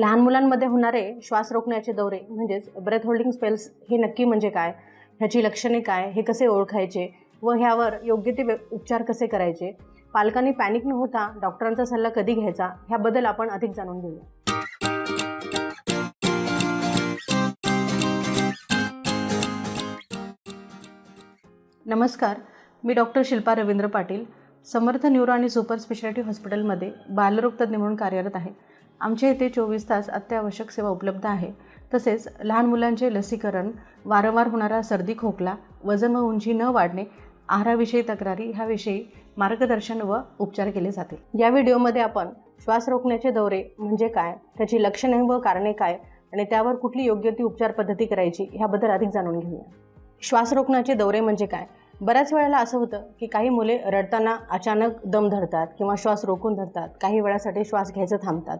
लहान मुलांमध्ये होणारे श्वास रोखण्याचे दौरे म्हणजेच ब्रेथ होल्डिंग स्पेल्स हे नक्की म्हणजे काय? ह्याची लक्षणे काय? हे कसे ओळखायचे? व ह्यावर योग्य ते व्य- उपचार कसे करायचे? पालकांनी पॅनिक न होता डॉक्टरांचा सल्ला कधी घ्यायचा? ह्याबद्दल आपण अधिक जाणून घेऊया. नमस्कार मी डॉक्टर शिल्पा रवींद्र पाटील समर्थ न्यूरो आणि सुपर स्पेशालिटी हॉस्पिटलमध्ये बालरोग तज्ज्ञ म्हणून कार्यरत आहे. आमच्या इथे चोवीस तास अत्यावश्यक सेवा उपलब्ध आहे. तसेच लहान मुलांचे लसीकरण वारंवार होणारा सर्दी खोकला वजन व उंची न वाढणे आहाराविषयी तक्रारी ह्याविषयी मार्गदर्शन व उपचार केले जातील. या व्हिडिओमध्ये आपण श्वास रोखण्याचे दौरे म्हणजे काय त्याची लक्षणे व कारणे काय आणि त्यावर कुठली योग्य ती उपचार पद्धती करायची ह्याबद्दल अधिक जाणून घेऊया. श्वास रोखण्याचे दौरे म्हणजे काय बऱ्याच वेळेला असं होतं की काही मुले रडताना अचानक दम धरतात किंवा श्वास रोखून धरतात. काही वेळासाठी श्वास घ्यायचं थांबतात.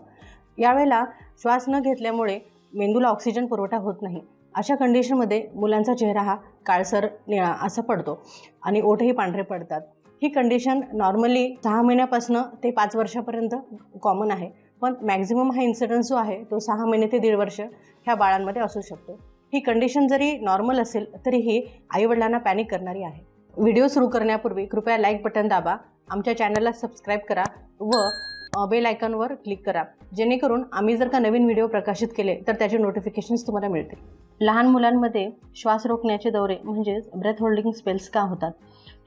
यावेळेला श्वास न घेतल्यामुळे मेंदूला ऑक्सिजन पुरवठा होत नाही. अशा कंडिशनमध्ये मुलांचा चेहरा हा काळसर निळा असा पडतो आणि ओठही पांढरे पडतात. ही कंडिशन नॉर्मली सहा महिन्यापासून ते पाच वर्षापर्यंत कॉमन आहे. पण मॅक्झिमम हा इन्सिडन्स जो आहे तो सहा महिने ते दीड वर्ष ह्या बाळांमध्ये असू शकतो. ही कंडिशन जरी नॉर्मल असेल तरीही आईवडिलांना पॅनिक करणारी आहे. व्हिडिओ सुरू करण्यापूर्वी कृपया लाईक बटन दाबा. आमच्या चॅनलला सबस्क्राईब करा व बेल आयकॉनवर क्लिक करा. जेणेकरून आम्ही जर का नवीन व्हिडिओ प्रकाशित केले तर त्याचे नोटिफिकेशन्स तुम्हाला मिळतील. लहान मुलांमध्ये श्वास रोखण्याचे दौरे म्हणजेच ब्रेथ होल्डिंग स्पेल्स का होतात?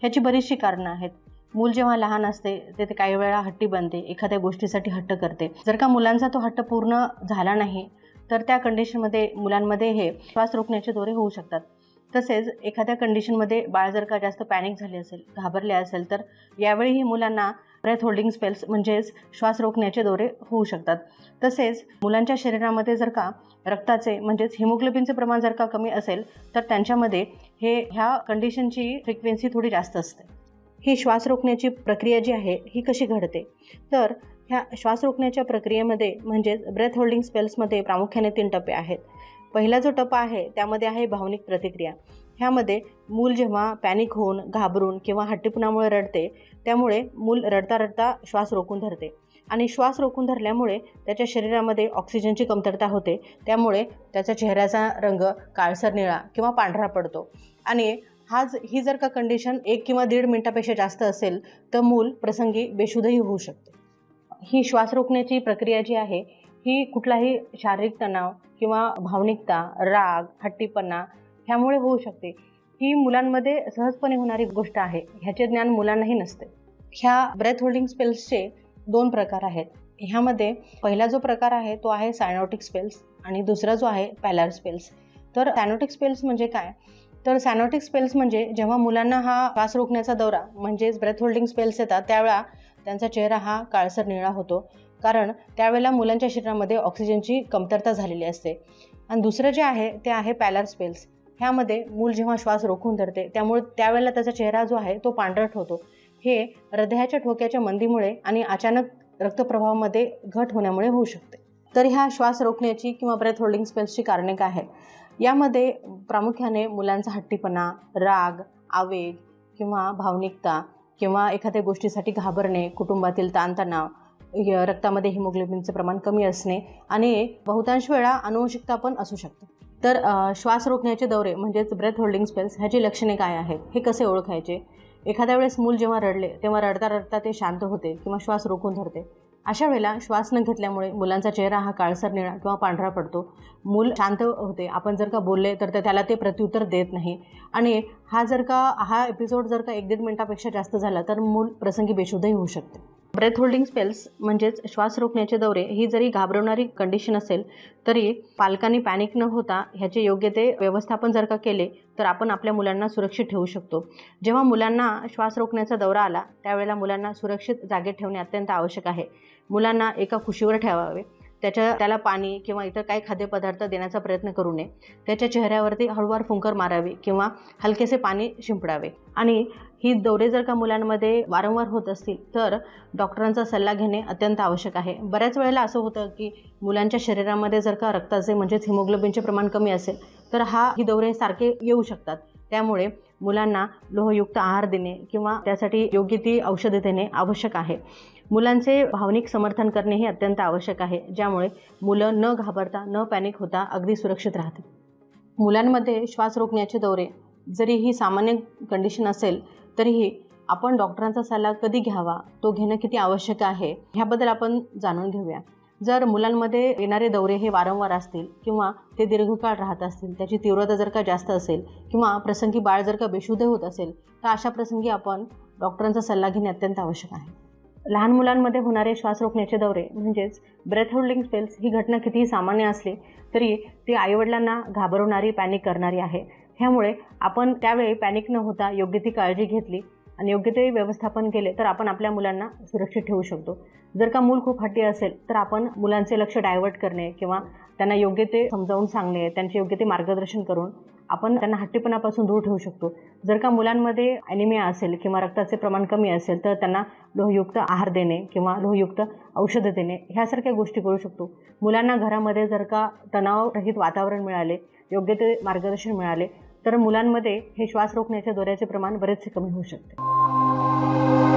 ह्याची बरीचशी कारणं आहेत. मूल जेव्हा लहान असते ते ते काही वेळा हट्टी बनते एखाद्या गोष्टीसाठी हट्ट करते. जर का मुलांचा तो हट्ट पूर्ण झाला नाही तर त्या कंडिशनमध्ये मुलांमध्ये हे श्वास रोखण्याचे दौरे होऊ शकतात. तसेच एखाद्या कंडिशनमध्ये बाळ जर का जास्त पॅनिक झाले असेल घाबरले असेल तर यावेळीही मुलांना ब्रेथ होल्डिंग स्पेल्स म्हणजेच श्वास रोखण्याचे दौरे होऊ शकतात. तसेच मुलांच्या शरीरामध्ये जर का रक्ताचे म्हणजेच हिमोग्लोबिनचे प्रमाण जर का कमी असेल तर त्यांच्यामध्ये हे ह्या कंडिशनची फ्रिक्वेन्सी थोडी जास्त असते. ही श्वास रोखण्याची प्रक्रिया जी आहे ही कशी घडते? तर ह्या श्वास रोखण्याच्या प्रक्रियेमध्ये म्हणजेच ब्रेथ होल्डिंग स्पेल्समध्ये प्रामुख्याने तीन टप्पे आहेत. पहिला जो टप्पा आहे त्यामध्ये आहे भावनिक प्रतिक्रिया. ह्यामध्ये मूल जेव्हा पॅनिक होऊन घाबरून किंवा हट्टीपणामुळे रडते त्यामुळे मूल रडता रडता श्वास रोखून धरते. आणि श्वास रोखून धरल्यामुळे त्याच्या शरीरामध्ये ऑक्सिजनची कमतरता होते. त्यामुळे त्याच्या चेहऱ्याचा रंग काळसर निळा किंवा पांढरा पडतो. आणि हाच ही जर का कंडिशन एक किंवा दीड मिनटापेक्षा जास्त असेल तर मूल प्रसंगी बेशुद्धही होऊ शकते. ही श्वास रोखण्याची प्रक्रिया जी आहे ही कुठलाही शारीरिक तणाव किंवा भावनिकता राग हट्टीपणा ह्यामुळे होऊ शकते. ही मुलांमध्ये सहजपणे होणारी गोष्ट आहे. ह्याचे ज्ञान मुलांनाही नसते. ह्या ब्रेथ होल्डिंग स्पेल्सचे दोन प्रकार आहेत. ह्यामध्ये पहिला जो प्रकार आहे तो आहे सायनॉटिक स्पेल्स आणि दुसरा जो आहे पॅलर स्पेल्स तर सायनॉटिक स्पेल्स म्हणजे काय? तर सॅनॉटिक स्पेल्स म्हणजे जेव्हा मुलांना हा श्वास रोखण्याचा दौरा म्हणजेच ब्रेथ होल्डिंग स्पेल्स येतात त्यावेळा त्यांचा चेहरा हा काळसर निळा होतो. कारण त्यावेळेला मुलांच्या शरीरामध्ये ऑक्सिजनची कमतरता झालेली असते. आणि दुसरं जे आहे ते आहे पॅलर स्पेल्स ह्यामध्ये मूल जेव्हा श्वास रोखून धरते त्यामुळे त्यावेळेला त्याचा चेहरा जो आहे तो पांढरट होतो हे हृदयाच्या ठोक्याच्या मंदीमुळे आणि अचानक रक्तप्रवाहामध्ये घट होण्यामुळे होऊ शकते. तर ह्या श्वास रोखण्याची किंवा ब्रेथ होल्डिंग स्पेल्सची कारणे काय आहेत? यामध्ये प्रामुख्याने मुलांचा हट्टीपणा राग आवेग किंवा भावनिकता किंवा एखाद्या गोष्टीसाठी घाबरणे कुटुंबातील ताणतणाव रक्तामध्ये हिमोग्लोबिनचं प्रमाण कमी असणे आणि बहुतांश वेळा अनुवंशिकता पण असू शकते. तर श्वास रोखण्याचे दौरे म्हणजेच ब्रेथ होल्डिंग स्पेल्स ह्याची लक्षणे काय आहेत? हे कसे ओळखायचे? एखाद्या वेळेस मूल जेव्हा रडले तेव्हा रडता रडता ते शांत होते किंवा श्वास रोखून धरते. अशा वेळेला श्वास न घेतल्यामुळे मुलांचा चेहरा हा काळसर निळा किंवा पांढरा पडतो. मूल शांत होते. आपण जर का बोलले तर त्याला ते प्रत्युत्तर देत नाही. आणि हा जर का हा एपिसोड जर का एक दीड मिनटापेक्षा जास्त झाला तर मूल प्रसंगी बेशुद्धही होऊ शकते. ब्रेथ होल्डिंग स्पेल्स म्हणजेच श्वास रोखण्याचे दौरे ही जरी घाबरवणारी कंडिशन असेल तरी पालकांनी पॅनिक न होता ह्याचे योग्य ते व्यवस्थापन जर का केले तर आपण आपल्या मुलांना सुरक्षित ठेवू शकतो. जेव्हा मुलांना श्वास रोखण्याचा दौरा आला त्यावेळेला मुलांना सुरक्षित जागेत ठेवणे अत्यंत आवश्यक आहे. मुलांना एका खुशीवर ठेवावे. त्याच्या त्याला पाणी किंवा इतर काही खाद्यपदार्थ देण्याचा प्रयत्न करू नये. त्याच्या चेहऱ्यावरती हळूवार फुंकर मारावी किंवा हलकेसे पाणी शिंपडावे. आणि ही दौरे जर का मुलांमध्ये वारंवार होत असतील तर डॉक्टरांचा सल्ला घेणे अत्यंत आवश्यक आहे. बऱ्याच वेळेला असं होतं की मुलांच्या शरीरामध्ये जर का रक्ताचे म्हणजेच हिमोग्लोबिनचे प्रमाण कमी असेल तर हा ही दौरे सारखे येऊ शकतात. त्यामुळे मुलांना लोहयुक्त आहार देणे किंवा त्यासाठी योग्य ती औषधे देणे आवश्यक आहे. मुलांचे भावनिक समर्थन करणे हे अत्यंत आवश्यक आहे ज्यामुळे मुलं न घाबरता न पॅनिक होता अगदी सुरक्षित राहतील. मुलांमध्ये श्वास रोखण्याचे दौरे जरी ही सामान्य कंडिशन असेल तरीही आपण डॉक्टरांचा सल्ला कधी घ्यावा तो घेणं किती आवश्यक आहे ह्याबद्दल आपण जाणून घेऊया. जर मुलांमध्ये येणारे दौरे हे वारंवार असतील किंवा ते दीर्घकाळ राहत असतील त्याची तीव्रता जर का जास्त असेल किंवा प्रसंगी बाळ जर का बेशुद्ध होत असेल तर अशा प्रसंगी आपण डॉक्टरांचा सल्ला घेणे अत्यंत आवश्यक आहे. लहान मुलांमध्ये होणारे श्वास रोखण्याचे दौरे म्हणजेच ब्रेथ होल्डिंग स्पेल्स ही घटना कितीही सामान्य असली तरी ती आईवडिलांना घाबरवणारी पॅनिक करणारी आहे. ह्यामुळे आपण त्यावेळी पॅनिक न होता योग्य ती काळजी घेतली. आणि योग्य ते व्यवस्थापन केले तर आपण आपल्या मुलांना सुरक्षित ठेवू शकतो. जर का मूल खूप हट्टी असेल तर आपण मुलांचे लक्ष डायव्हर्ट करणे किंवा त्यांना योग्य ते समजावून सांगणे त्यांचे योग्य ते मार्गदर्शन करून आपण त्यांना हट्टीपणापासून दूर ठेवू शकतो. जर का मुलांमध्ये ॲनिमिया असेल किंवा रक्ताचे प्रमाण कमी असेल तर त्यांना लोहयुक्त आहार देणे किंवा लोहयुक्त औषधं देणे ह्यासारख्या गोष्टी करू शकतो. मुलांना घरामध्ये जर का तणावरहित वातावरण मिळाले योग्य ते मार्गदर्शन मिळाले तर मुलांमध्ये हे श्वास रोखण्याच्या दौऱ्याचे प्रमाण बरेचसे कमी होऊ शकते.